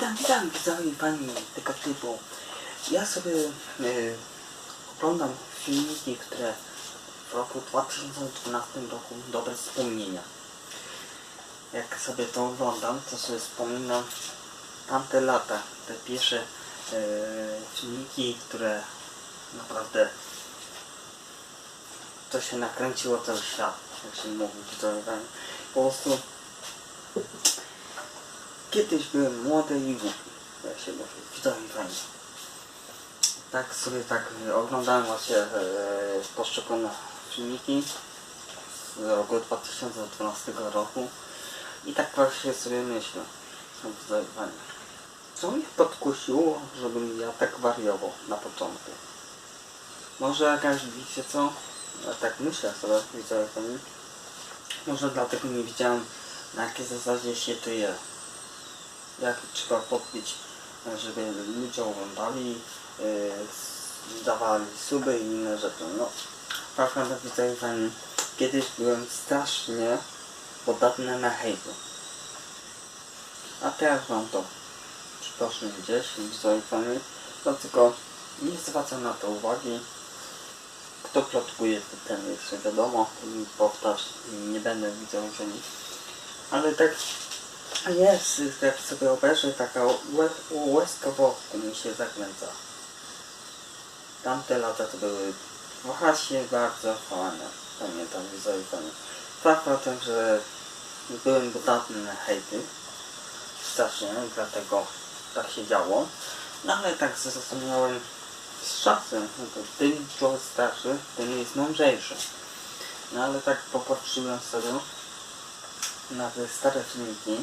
Witam, witam widzowie pani tego typu. Ja sobie y, oglądam filmiki, które w roku 2012 roku dobre wspomnienia. Jak sobie to oglądam, to sobie wspominam tamte lata, te pierwsze y, filmiki, które naprawdę to się nakręciło cały świat, jak się mówi widzowie. Po prostu Kiedyś byłem młody i głupi, jak się mówi, widzowie fajnie. Tak sobie tak oglądałem właśnie e, poszczególne filmiki z roku 2012 roku i tak właśnie sobie myślę, widzowie fajnie. Co mnie podkusiło, żebym ja tak wariował na początku? Może jakaś, wiecie co? Ja tak myślę sobie, widzowie fajnie. Może dlatego nie widziałem na jakiej zasadzie się to je jak trzeba podbić, żeby ludzie oglądali, yy, dawali suby i inne rzeczy. No, prawda widzę, że kiedyś byłem strasznie podatny na hejtu. A teraz mam to przytoczne gdzieś, widzę, dlatego nie zwracam na to uwagi. Kto plotkuje, to ten jest wiadomo, powtarz, nie będę widział, że nic. Ale tak jest, jak sobie obejrzę, taka łez, łezka wokół mi się zakręca. Tamte lata to były właśnie bardzo fajne. Pamiętam, pamiętam. Fakt o tym, że byłem podatny na hejty. Strasznie, dlatego tak się działo. No ale tak zrozumiałem z czasem, no to tym człowiek starszy, tym jest mądrzejszy. No ale tak popatrzyłem sobie na te stare filmiki,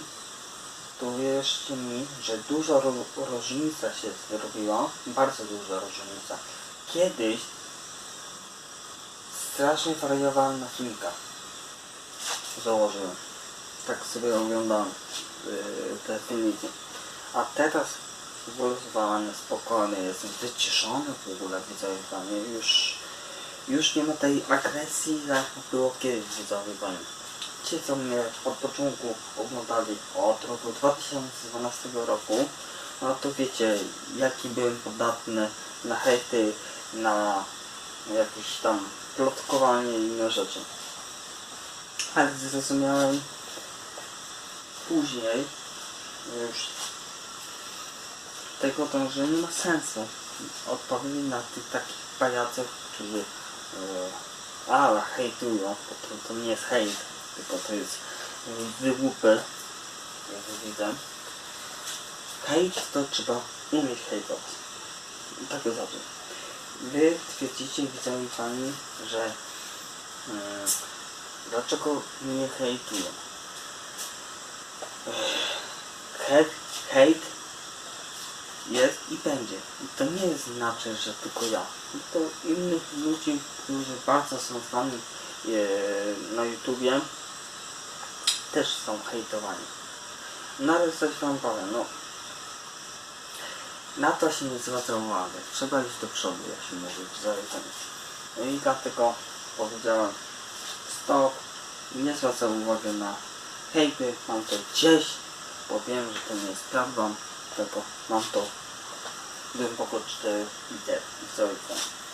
to wierzcie mi, że duża ro różnica się zrobiła, bardzo duża różnica. Kiedyś strasznie wariowałem na filmikach. Założyłem. Tak sobie oglądałem yy, te filmiki. A teraz wyluzowany, spokojny, jestem wyciszony w ogóle, widzowie panie. Już, już nie ma tej agresji, jak było kiedyś, widzowie panie ci, co mnie od początku oglądali od roku 2012 roku, no to wiecie, jaki byłem podatny na hejty, na jakieś tam plotkowanie i inne rzeczy. Ale zrozumiałem później już tego to, że nie ma sensu. Odpowiedzi na tych takich pajaców, którzy e, ale hejtują, bo to, to nie jest hejt tylko to jest wygłupy, jak widzę. Hejt to trzeba umieć hejtować. Tak to zawsze. Wy twierdzicie, widzę pani, że hmm, dlaczego nie hejtują? Hejt, hejt jest i będzie. I to nie jest znaczy, że tylko ja. To innych ludzi, którzy bardzo są znani e, na YouTubie, też są hejtowani. No ale coś wam powiem, no na to się nie zwraca uwagi. Trzeba iść do przodu, jak się mówi w zaleceniu. No i dlatego powiedziałem stop, nie zwracam uwagi na hejty, mam to gdzieś, bo wiem, że to nie jest prawdą, tylko mam to głęboko 4 litery w zaleceniu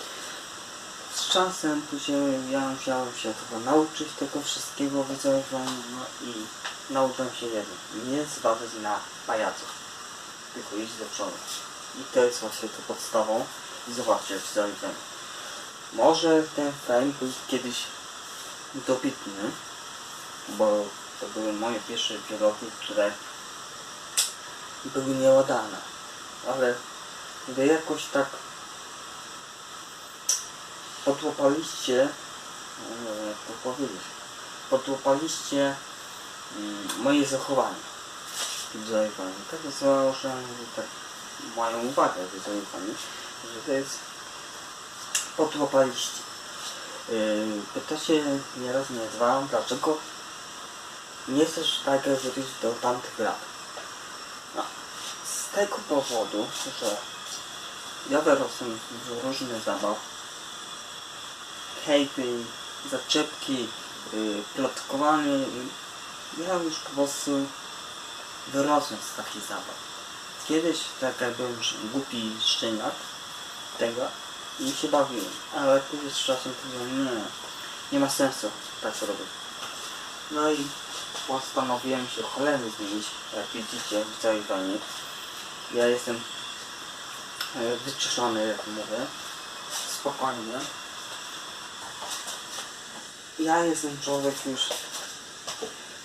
z czasem później ja musiałem się tego nauczyć tego wszystkiego wyzorowania no i nauczyłem się jedno. Nie zbawić na pajaców, tylko iść do przodu. I to jest właśnie to podstawą. I zobaczcie, jak się Może ten fame był kiedyś dobitny, bo to były moje pierwsze wyroki, które były nieładane. Ale gdy jakoś tak podłapaliście, e, jak to powiedzieć, podłapaliście mm, moje zachowanie. Pani. Tak zauważyłem, że tak mają uwagę, widzowie Pani, że to jest podłapaliście. Yy, pytacie nieraz mnie dwa, dlaczego nie chcesz tak wrócić do tamtych lat. No, z tego powodu, że ja wyrosłem w różnych zabaw, hejty, zaczepki, yy, plotkowanie. Ja już po prostu wyrosłem z takich zabaw. Kiedyś tak jak byłem głupi szczeniak tego i się bawiłem, ale później z czasem powiedziałem, nie, nie ma sensu tak robić. No i postanowiłem się cholernie zmienić, jak widzicie w całej fajnie. Ja jestem e, wyciszony, jak mówię, spokojny. Ja jestem człowiek już,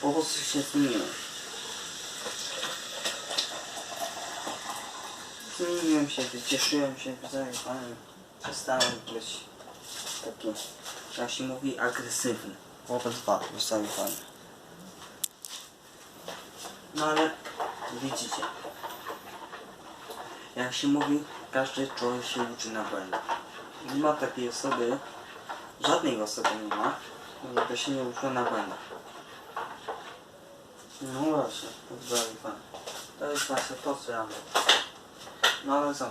po prostu się zmieniłem. Zmieniłem się, wycieszyłem się, zajebałem. Przestałem być taki, jak się mówi, agresywny. Wobec was, zajebany. No ale widzicie, jak się mówi, każdy człowiek się uczy na błędach. Nie ma takiej osoby, żadnej osoby nie ma, żeby się nie uczyła na błędach. No właśnie, zajebany. To jest właśnie to, co ja mówię. No ale co?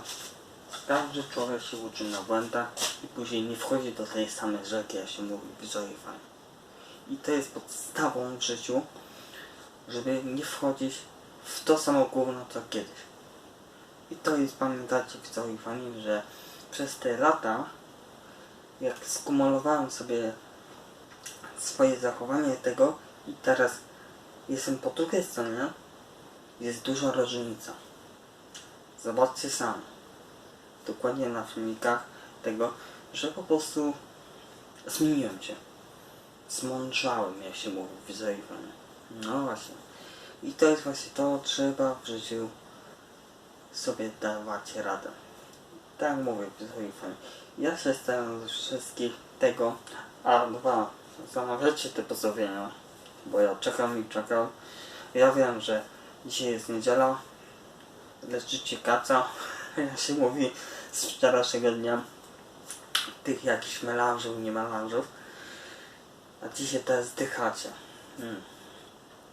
Każdy człowiek się uczy na błędach i później nie wchodzi do tej samej rzeki, jak się mówi, widzowie fajnie. I to jest podstawą w życiu, żeby nie wchodzić w to samo gówno co kiedyś. I to jest, pamiętacie widzowie fajnie, że przez te lata, jak skumulowałem sobie swoje zachowanie tego i teraz jestem po drugiej stronie, jest duża różnica. Zobaczcie sami. Dokładnie na filmikach tego, że po prostu zmieniłem się. Zmądrzałem, jak się mówi, wizualizowanie. No właśnie. I to jest właśnie to, trzeba w życiu sobie dawać radę. Tak mówię, wizualizowanie. Ja się staram ze wszystkich tego, a dwa, zamawiacie te pozdrowienia, bo ja czekam i czekam. Ja wiem, że dzisiaj jest niedziela, leczycie kaca, jak się mówi z wczorajszego dnia, tych jakichś melanżów, nie melanżów, a dzisiaj teraz zdychacie. Hmm.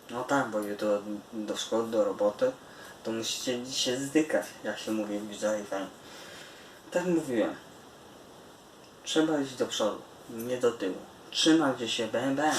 No tak, bo jutro do szkoły, do roboty, to musicie dzisiaj zdykać, jak się mówi w fajnie. Tak mówiłem. Trzeba iść do przodu, nie do tyłu. 吃上这些斑斑